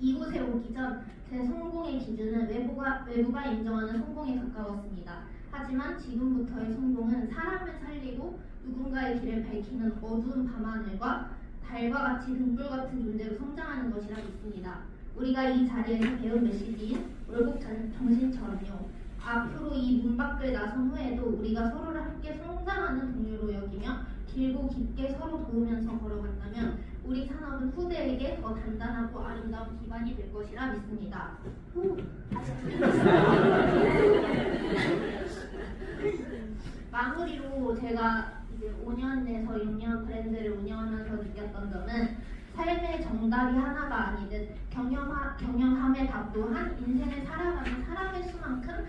이곳에 오기 전 제 성공의 기준은 외부가, 외부가 인정하는 성공에 가까웠습니다. 하지만 지금부터의 성공은 사람을 살리고 누군가의 길을 밝히는 어두운 밤하늘과 달과 같이 등불 같은 존재로 성장하는 것이라 믿습니다. 우리가 이 자리에서 배운 메시지인 월곡 전- 정신처럼요. 앞으로 이 문 밖을 나선 후에도 우리가 서로를 함께 성장하는 동료로 여기며 길고 깊게 서로 도우면서 걸어간다면 우리 산업은 후대에게 더 단단하고 아름다운 기반이 될 것이라 믿습니다. 후. 마무리로 제가 이제 5년에서 6년 브랜드를 운영하면서 느꼈던 점은 삶의 정답이 하나가 아니듯 경영하, 경영함의 답 또한 인생을 살아가는 사람의 수만큼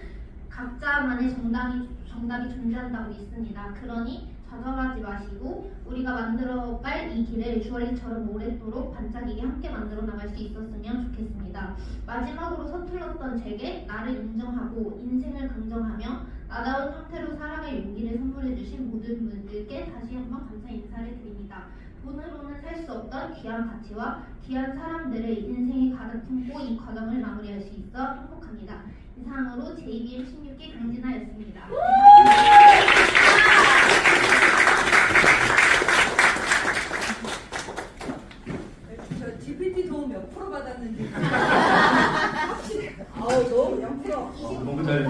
각자만의 정답이, 정답이 존재한다고 믿습니다. 그러니 좌절하지 마시고 우리가 만들어갈 이 길을 주얼리처럼 오랫도록 반짝이게 함께 만들어 나갈 수 있었으면 좋겠습니다. 마지막으로 서툴렀던 제게 나를 인정하고 인생을 긍정하며 나다운 형태로 살아갈 용기를 선물해주신 모든 분들께 다시 한번 감사 인사를 드립니다. 살 수 없던 귀한 가치와 귀한 사람들의 인생이 가득 품고 이 과정을 마무리할 수 있어 행복합니다. 이상으로 제2일 16기 강진아였습니다. 저 GPT 도움 몇 프로 받았는지 아우 너무 0% 아, 너무 잘